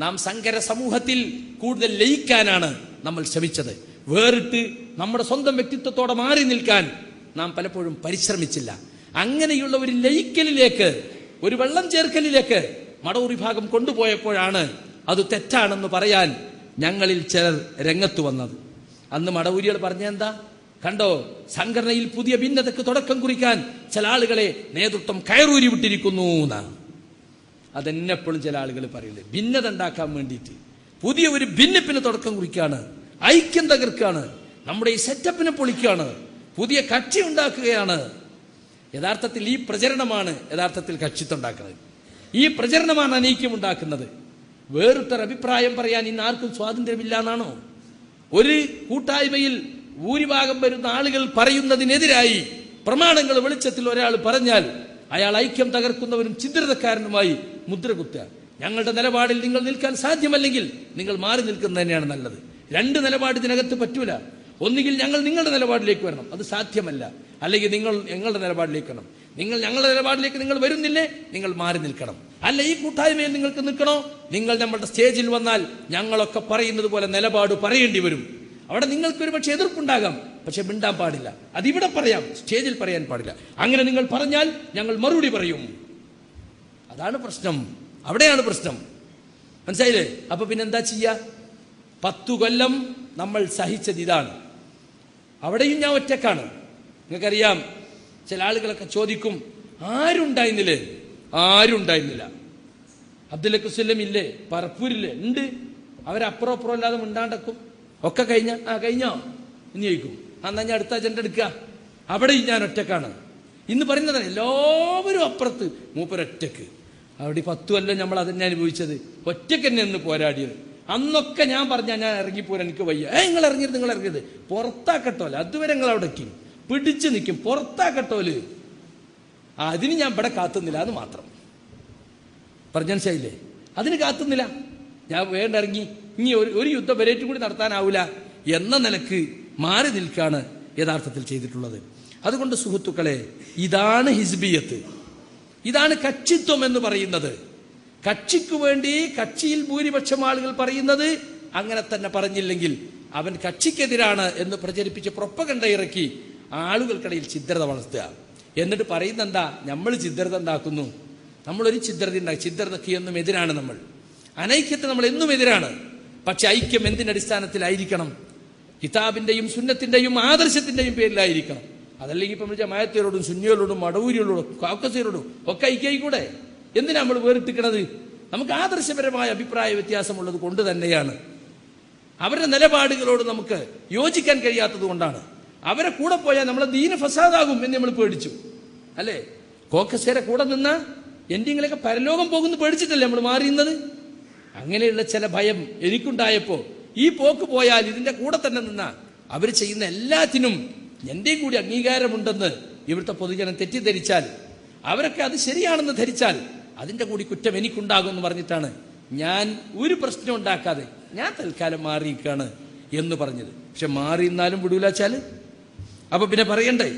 നാം സങ്കര സമൂഹത്തിൽ കൂടുതൽ ലയിക്കാനാണ് നമ്മൾ ശ്രമിച്ചത്. വേറിട്ട് നമ്മുടെ സ്വന്തം വ്യക്തിത്വത്തോടെ മാറി നിൽക്കാൻ നാം പലപ്പോഴും പരിശ്രമിച്ചില്ല. അങ്ങനെയുള്ള ഒരു ലയിക്കലിലേക്ക് ഒരു വെള്ളം ചേർക്കലിലേക്ക് മടവൂർ വിഭാഗം കൊണ്ടുപോയപ്പോഴാണ് അത് തെറ്റാണെന്ന് പറയാൻ ഞങ്ങളിൽ ചിലർ രംഗത്ത് വന്നത്. അന്ന് മടവൂരികൾ പറഞ്ഞെന്താ? കണ്ടോ സംഘടനയിൽ പുതിയ ഭിന്നതയ്ക്ക് തുടക്കം കുറിക്കാൻ ചില ആളുകളെ നേതൃത്വം കയറൂരി വിട്ടിരിക്കുന്നു എന്നാണ്. അതെന്നെപ്പോഴും ചില ആളുകൾ പറയുന്നത് ഭിന്നത ഉണ്ടാക്കാൻ വേണ്ടിയിട്ട്. പുതിയ ഒരു ഭിന്നിപ്പിന് തുടക്കം കുറിക്കുകയാണ് ഐക്യം തകർക്കുകയാണ് നമ്മുടെ ഈ സെറ്റപ്പിനെ പൊളിക്കുകയാണ് പുതിയ കക്ഷി ഉണ്ടാക്കുകയാണ്. യഥാർത്ഥത്തിൽ ഈ പ്രചരണമാണ് യഥാർത്ഥത്തിൽ കക്ഷിത്വം ഉണ്ടാക്കുന്നത് ഈ പ്രചരണമാണ് അനൈക്യം ഉണ്ടാക്കുന്നത്. വേറിട്ടൊരു അഭിപ്രായം പറയാൻ ഇന്ന് ആർക്കും സ്വാതന്ത്ര്യമില്ല എന്നാണോ ഒരു കൂട്ടായ്മയിൽ ഭൂരിഭാഗം വരുന്ന ആളുകൾ പറയുന്നതിനെതിരായി പ്രമാണങ്ങൾ വെളിച്ചത്തിൽ ഒരാൾ പറഞ്ഞാൽ അയാൾ ഐക്യം തകർക്കുന്നവരും ചിദ്രതക്കാരനുമായി മുദ്ര കുത്തുക. ഞങ്ങളുടെ നിലപാടിൽ നിങ്ങൾ നിൽക്കാൻ സാധ്യമല്ലെങ്കിൽ നിങ്ങൾ മാറി നിൽക്കുന്നത് തന്നെയാണ് നല്ലത്. രണ്ട് നിലപാട് ഇതിനകത്ത് പറ്റൂല. ഒന്നുകിൽ ഞങ്ങൾ നിങ്ങളുടെ നിലപാടിലേക്ക് വരണം. അത് സാധ്യമല്ല. അല്ലെങ്കിൽ നിങ്ങൾ ഞങ്ങളുടെ നിലപാടിലേക്ക് വരണം. നിങ്ങൾ ഞങ്ങളുടെ നിലപാടിലേക്ക് നിങ്ങൾ വരുന്നില്ലേ നിങ്ങൾ മാറി നിൽക്കണം. അല്ല ഈ കൂട്ടായ്മയിൽ നിങ്ങൾക്ക് നിൽക്കണോ? നിങ്ങൾ നമ്മുടെ സ്റ്റേജിൽ വന്നാൽ ഞങ്ങളൊക്കെ പറയുന്നത് പോലെ നിലപാട് പറയേണ്ടി വരും. അവിടെ നിങ്ങൾക്ക് ഒരു പക്ഷേ എതിർപ്പുണ്ടാകാം. പക്ഷെ മിണ്ടാൻ പാടില്ല. അതിവിടെ പറയാം. സ്റ്റേജിൽ പറയാൻ പാടില്ല. അങ്ങനെ നിങ്ങൾ പറഞ്ഞാൽ ഞങ്ങൾ മറുപടി പറയും. അതാണ് പ്രശ്നം. അവിടെയാണ് പ്രശ്നം. മനസ്സിലായില്ലേ? അപ്പൊ പിന്നെന്താ ചെയ്യാ? പത്തു കൊല്ലം നമ്മൾ സഹിച്ചത് ഇതാണ്. അവിടെയും ഞാൻ ഒറ്റക്കാണ്. നിങ്ങൾക്കറിയാം ചില ആളുകളൊക്കെ ചോദിക്കും ആരുണ്ടായിരുന്നില്ലേ? ആരുണ്ടായിരുന്നില്ല. അബ്ദുൽ കുസ്ലം ഇല്ലേ? പറപ്പൂരില്ലേ? ഉണ്ട്. അവരപ്പുറം അപ്പുറം അല്ലാതെ മിണ്ടാണ്ടക്കും. ഒക്കെ കഴിഞ്ഞ? ആ കഴിഞ്ഞോ? ഇനി ചോദിക്കും. എന്നാ ഞാൻ അടുത്ത അജണ്ട എടുക്കുക അവിടെയും ഞാൻ ഒറ്റക്കാണ്. ഇന്ന് പറയുന്നതാണ് എല്ലാവരും അപ്പുറത്ത്. മൂപ്പരൊറ്റക്ക്. അവിടെ പത്തു കൊല്ലം നമ്മൾ അതന്നെ അനുഭവിച്ചത്. ഒറ്റയ്ക്ക് തന്നെ ഒന്ന് പോരാടിയത്. അന്നൊക്കെ ഞാൻ പറഞ്ഞ ഞാൻ ഇറങ്ങിപ്പോരാൻ എനിക്ക് വയ്യ. ഏ നിങ്ങൾ ഇറങ്ങിയത് നിങ്ങൾ ഇറങ്ങിയത് പുറത്താക്കട്ടോൽ അതുവരെ നിങ്ങൾ അവിടെ നിൽക്കും. പിടിച്ചു നിൽക്കും. പുറത്താക്കട്ടോൽ. അതിന് ഞാൻ ഇവിടെ കാത്തുന്നില്ല അത് മാത്രം. പറഞ്ഞ മനസ്സിലായില്ലേ അതിന് കാത്തുന്നില്ല. ഞാൻ വേണ്ട ഇറങ്ങി. ഇനി ഒരു ഒരു യുദ്ധം വരേറ്റും കൂടി നടത്താനാവില്ല എന്ന നിലയ്ക്ക് മാറി നിൽക്കാണ് യഥാർത്ഥത്തിൽ ചെയ്തിട്ടുള്ളത്. അതുകൊണ്ട് സുഹൃത്തുക്കളെ ഇതാണ് ഹിസ്ബിയത്ത്. ഇതാണ് കക്ഷിത്വം എന്ന് പറയുന്നത്. കക്ഷിക്ക് വേണ്ടി കക്ഷിയിൽ ഭൂരിപക്ഷം ആളുകൾ പറയുന്നത് അങ്ങനെ തന്നെ പറഞ്ഞില്ലെങ്കിൽ അവൻ കക്ഷിക്കെതിരാണ് എന്ന് പ്രചരിപ്പിച്ച് പ്രൊപ്പകണ്ട ഇറക്കി ആളുകൾക്കിടയിൽ ചിദ്രത വളർത്തുക. എന്നിട്ട് പറയുന്ന എന്താ നമ്മൾ ചിദ്രത ഉണ്ടാക്കുന്നു. നമ്മളൊരു ചിദ്രത ഉണ്ടാക്കി ചിദ്രതയ്ക്ക് എന്നും എതിരാണ് നമ്മൾ. അനൈക്യത്തെ നമ്മൾ എന്നും എതിരാണ്. പക്ഷെ ഐക്യം എന്തിനടിസ്ഥാനത്തിലായിരിക്കണം കിതാബിന്റെയും സുന്നത്തിന്റെയും ആദർശത്തിന്റെയും പേരിലായിരിക്കണം. അതല്ലെങ്കിൽ ഇപ്പം ജമായത്തിനോടും സുന്നിയോടും മടവൂരികളോടും കാക്കസേരോടും ഒക്കെ ഐക്യായിക്കൂടെ? എന്തിനാ നമ്മൾ വേറിട്ടിക്കണത്? നമുക്ക് ആദർശപരമായ അഭിപ്രായ വ്യത്യാസമുള്ളത് കൊണ്ട് തന്നെയാണ്. അവരുടെ നിലപാടുകളോട് നമുക്ക് യോജിക്കാൻ കഴിയാത്തത് കൊണ്ടാണ്. അവരെ കൂടെ പോയാൽ നമ്മളെ ദീന ഫസാദാകും എന്ന് നമ്മൾ പേടിച്ചു. അല്ലേ? കോക്കസേരെ കൂടെ നിന്ന എൻഡിങ്ങളൊക്കെ പരലോകം പോകുന്നു പേടിച്ചിട്ടല്ലേ നമ്മൾ മാറിയുന്നത് അങ്ങനെയുള്ള ചില ഭയം എനിക്കുണ്ടായപ്പോൾ ഈ പോക്ക് പോയാൽ ഇതിന്റെ കൂടെ തന്നെ നിന്ന അവർ ചെയ്യുന്ന എല്ലാത്തിനും എന്റെയും കൂടി അംഗീകാരമുണ്ടെന്ന് ഇവിടുത്തെ പൊതുജനം തെറ്റിദ്ധരിച്ചാൽ അവരൊക്കെ അത് ശരിയാണെന്ന് ധരിച്ചാൽ അതിന്റെ കൂടി കുറ്റം എനിക്കുണ്ടാകും എന്ന് പറഞ്ഞിട്ടാണ് ഞാൻ ഒരു പ്രശ്നം ഉണ്ടാക്കാതെ ഞാൻ തൽക്കാലം മാറിയിരിക്കാണ് എന്ന് പറഞ്ഞത്. പക്ഷെ മാറി എന്നാലും വിടൂലാച്ചാൽ? അപ്പൊ പിന്നെ പറയണ്ടേ?